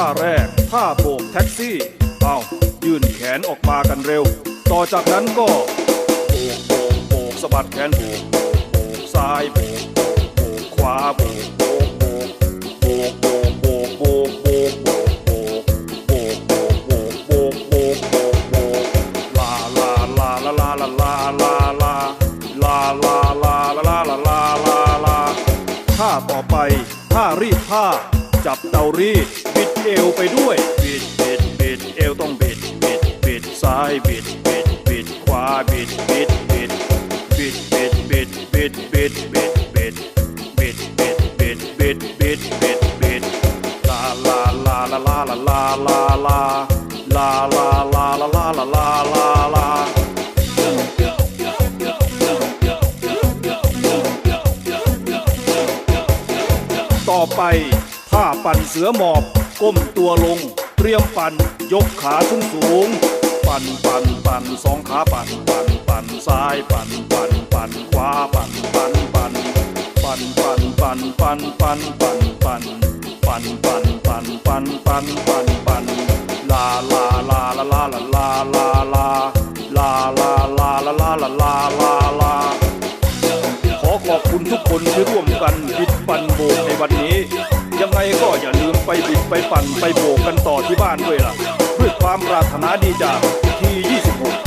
ท่าแรก ท่าโบกแท็กซี่ เอายื่นแขนออกมากันเร็ว ต่อจากนั้นก็โบกโบกโบกสะบัดแขนโบกโบกโบกซ้ายโบกโบกขวาโบกโบกโบกโบกโบกโบกโบกโบกโบกโบกโบกโบกโบกโบกโบกโบกโบกลาลาลาลาลาลาลาลาลาลาลาลาลาลาลาลาลาท่าต่อไปท่ารีดผ้าจับเตารีด เอวไปด้วยบิดบิดบิดเอวต้องบิดบิดบิดซ้ายบิดบิดบิดขวาบิดบิดบิดบิดบิดบิดบิดบิดบิดบิดบิดบิดบิดบิดบิดบิดบิดลาลาลาลาลาลาลาลาลาลาลาลาลาลาลาลาลาลาต่อไปท่าปั่นเสือหมอบ ก้มตัวลง เตรียมปั่น ยกขาสูงสูง ปั่นปั่นปั่นสองขาปั่นปั่นปั่นซ้ายปั่นปั่นปั่นขวาปั่นปั่นปั่นปั่นปั่นปั่นปั่นปั่นปั่นปั่นปั่นปั่นปั่นปั่นปั่นปั่นปั่นลาลาลาลาลาลาลาลาลาลาลาลาลาลาลาลาลาลาขอขอบคุณทุกคนที่ร่วมกันบิดปั่นโบกในวันนี้ ยังไงก็อย่าลืมไปบิดไปปั่นไปโบกกันต่อที่บ้านด้วยล่ะ เพื่อความปรารถนาดีจากที่26